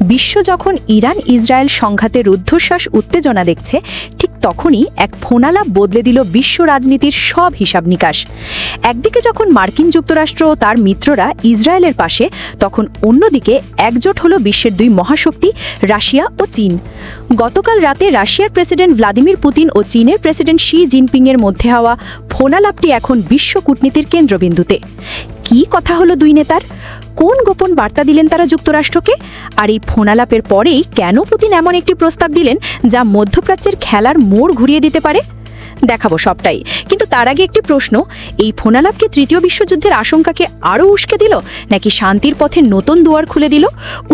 বিশ্ব যখন Iran Israel সংঘাতে রুদ্ধশ্বাস উত্তেজনা দেখছে, ঠিক তখনই এক ফোনালাপ বদলে দিল বিশ্ব রাজনীতির সব হিসাব নিকাশ। একদিকে যখন মার্কিন যুক্তরাষ্ট্র ও তার মিত্ররা ইসরায়েলের পাশে, তখন অন্যদিকে একজোট হলো বিশ্বের দুই মহাশক্তি, রাশিয়া ও চীন। গতকাল রাতে রাশিয়ার প্রেসিডেন্ট ভ্লাদিমির পুতিন ও চীনের প্রেসিডেন্ট শি জিনপিংয়ের মধ্যে হওয়া ফোনালাপটি এখন বিশ্ব কূটনীতির কেন্দ্রবিন্দুতে। কি কথা হলো দুই নেতার? কোন গোপন বার্তা দিলেন তারা যুক্তরাষ্ট্রকে? আর এই ফোনালাপের পরেই কেন পুতিন এমন একটি প্রস্তাব দিলেন যা মধ্যপ্রাচ্যের খেলার মোড় ঘুরিয়ে দিতে পারে? দেখাবো সবটাই। কিন্তু তার আগে একটি প্রশ্ন, এই ফোনালাপ কি তৃতীয় বিশ্বযুদ্ধের আশঙ্কাকে আরও উস্কে দিল, নাকি শান্তির পথে নতুন দুয়ার খুলে দিল?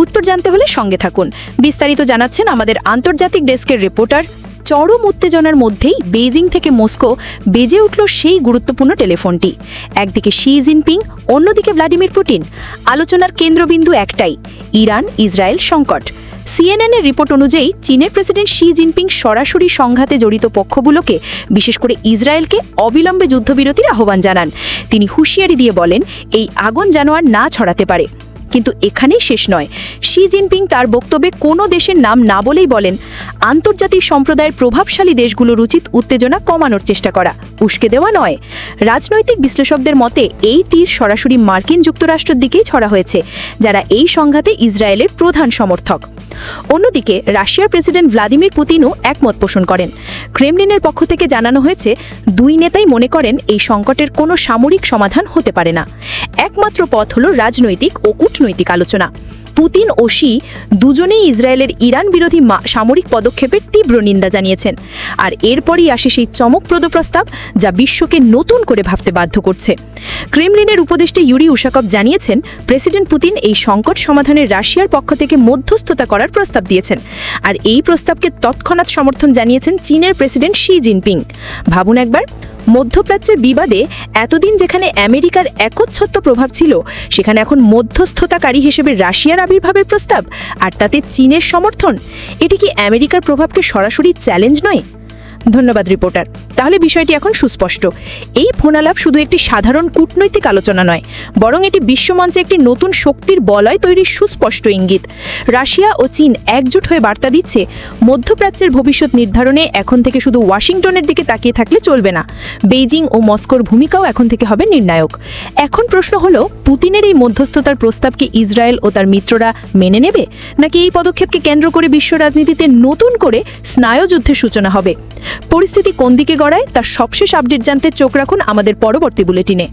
উত্তর জানতে হলে সঙ্গে থাকুন। বিস্তারিত জানাচ্ছেন আমাদের আন্তর্জাতিক ডেস্কের রিপোর্টার চরম উত্তেজনার মধ্যেই বেজিং থেকে মস্কো বেজে উঠল সেই গুরুত্বপূর্ণ টেলিফোনটি। একদিকে শি জিনপিং, অন্যদিকে ভ্লাদিমির পুটিন আলোচনার কেন্দ্রবিন্দু একটাই, ইরান, ইসরায়েল সংকট। সিএনএনের রিপোর্ট অনুযায়ী চীনের প্রেসিডেন্ট শি জিনপিং সরাসরি সংঘাতে জড়িত পক্ষগুলোকে, বিশেষ করে ইসরায়েলকে, অবিলম্বে যুদ্ধবিরতির আহ্বান জানান। তিনি হুঁশিয়ারি দিয়ে বলেন, এই আগুন যেন আর না ছড়াতে পারে। কিন্তু এখানেই শেষ নয়। শি জিনপিং তার বক্তব্যে কোনো দেশের নাম না বলেই বলেন, আন্তর্জাতিক সম্প্রদায়ের প্রভাবশালী দেশগুলোর উচিত উত্তেজনা কমানোর চেষ্টা করা। উস্কে দেওয়া নয়। রাজনৈতিক বিশ্লেষকদের মতে, এই তীর সরাসরি মার্কিন যুক্তরাষ্ট্রের দিকেই ছড়া হয়েছে, যারা এই সংঘাতে ইসরায়েলের প্রধান সমর্থক। অন্যদিকে, রাশিয়ার প্রেসিডেন্ট ভ্লাদিমির পুতিনও একমত পোষণ করেন। ক্রেমলিনের পক্ষ থেকে জানানো হয়েছে, দুই নেতাই মনে করেন এই সংকটের কোনো সামরিক সমাধান হতে পারে না। একমাত্র পথ হল রাজনৈতিক ও কূটনৈতিক আলোচনা। পুতিন ও শি দুজনেই ইসরায়েলের ইরান বিরোধী সামরিক পদক্ষেপের তীব্র নিন্দা জানিয়েছেন। আর এরপরই আসে সেই চমকপ্রদ প্রস্তাব যা বিশ্বকে নতুন করে ভাবতে বাধ্য করছে। ক্রেমলিনের উপদেষ্টা ইউরি উশাকভ জানিয়েছেন, প্রেসিডেন্ট পুতিন এই সংকট সমাধানে রাশিয়ার পক্ষ থেকে মধ্যস্থতা করার প্রস্তাব দিয়েছেন। আর এই প্রস্তাবকে তৎক্ষণাৎ সমর্থন জানিয়েছেন চীনের প্রেসিডেন্ট শি জিনপিং। ভাবুন একবার মধ্যপ্রাচ্যের বিবাদে এতদিন যেখানে আমেরিকার একচ্ছত্ব প্রভাব ছিল, সেখানে এখন মধ্যস্থতাকারী হিসেবে রাশিয়ার আবির্ভাবের প্রস্তাব আর তাতে চীনের সমর্থন, এটি কি আমেরিকার প্রভাবকে সরাসরি চ্যালেঞ্জ নয়? ধন্যবাদ, রিপোর্টার। তাহলে বিষয়টি এখন সুস্পষ্ট। এই ফোনালাপ শুধু একটি সাধারণ কূটনৈতিক আলোচনা নয়, বরং এটি বিশ্বমঞ্চে একটি নতুন শক্তির বলয় তৈরির সুস্পষ্ট ইঙ্গিত। রাশিয়া ও চীন একজোট হয়ে বার্তা দিচ্ছে, মধ্যপ্রাচ্যের ভবিষ্যৎ নির্ধারণে এখন থেকে শুধু ওয়াশিংটনের দিকে তাকিয়ে থাকলে চলবে না। বেইজিং ও মস্কোর ভূমিকাও এখন থেকে হবে নির্ণায়ক। এখন প্রশ্ন হলো, পুতিনের এই মধ্যস্থতার প্রস্তাব কি ইসরায়েল ও তার মিত্ররা মেনে নেবে? নাকি এই পদক্ষেপকে কেন্দ্র করে বিশ্ব রাজনীতিতে নতুন করে স্নায়ুযুদ্ধের সূচনা হবে? পরিস্থিতি কোন দিকে গড়ায় তার সবশেষ আপডেট জানতে চোখ রাখুন আমাদের পরবর্তী বুলেটিনে।